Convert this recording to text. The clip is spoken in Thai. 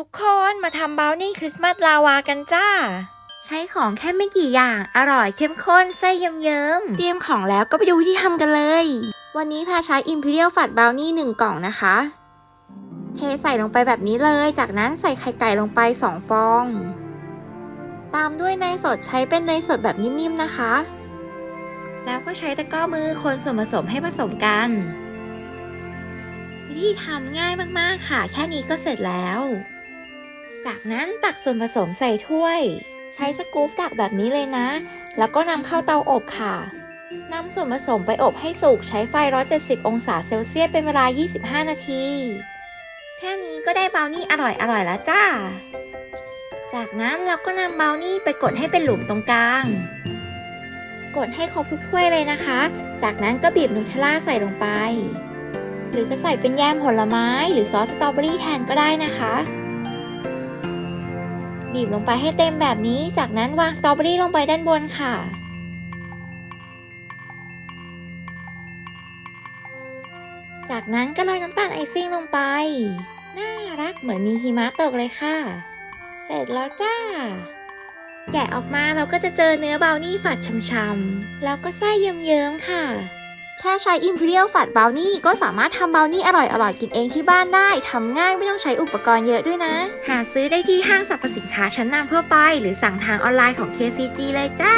ทุกคนมาทำบราวนี่คริสต์มาสลาวากันจ้า ใช้ของแค่ไม่กี่อย่าง อร่อยเข้มข้นไส้เยิ้มๆเตรียมของแล้วก็ไปดูวิธีทำกันเลย วันนี้พาใช้ Imperial Fat Brownie 1กล่องนะคะ เทใส่ลงไปแบบนี้เลย จากนั้นใส่ไข่ไก่ลงไป 2 ฟอง ตามด้วยเนยสดใช้เป็นเนยสดแบบนิ่มๆนะคะ แล้วก็ใช้ตะกร้อมือคนส่วนผสมให้ผสมกันวิธีทำง่ายมาก ๆ ค่ะ แค่นี้ก็เสร็จแล้ว จากนั้นตักส่วนผสมใส่ถ้วย ใช้สกู๊ปตักแบบนี้เลยนะ แล้วก็นำเข้าเตาอบค่ะนำส่วนผสมไปอบให้สุกใช้ไฟ 170 องศาเซลเซียสเป็นเวลา 25 นาที แค่นี้ก็ได้เบราวนี่อร่อยๆแล้วจ้า จากนั้นเราก็นำเบราวนี่ไปกดให้เป็นหลุมตรงกลาง กดให้ครบทุกถ้วยเลยนะคะ จากนั้นก็บีบนูเทลล่าใส่ลงไป หรือจะใส่เป็นแยมผลไม้ หรือซอสสตรอเบอรี่แทนก็ได้นะคะ บีบลงไปให้เต็มแบบนี้ จากนั้นวางสตรอเบอรี่ลงไปด้านบนค่ะ จากนั้นก็โรยน้ำตาลไอซิ่งลงไป น่ารักเหมือนมีหิมะตกเลยค่ะ เสร็จแล้วจ้า แกะออกมาเราก็จะเจอเนื้อบราวนี่ฝัดช่ำๆแล้วก็ไส้เยิ้มๆค่ะ แค่ใช้ Imperial Fat Brownie ก็สามารถทำบราวนี่อร่อยๆ กินเองที่บ้านได้ ทำง่ายไม่ต้องใช้อุปกรณ์เยอะด้วยนะ หาซื้อได้ที่ห้างสรรพสินค้าชั้นนำทั่วไป หรือสั่งทางออนไลน์ของ KCG เลยจ้า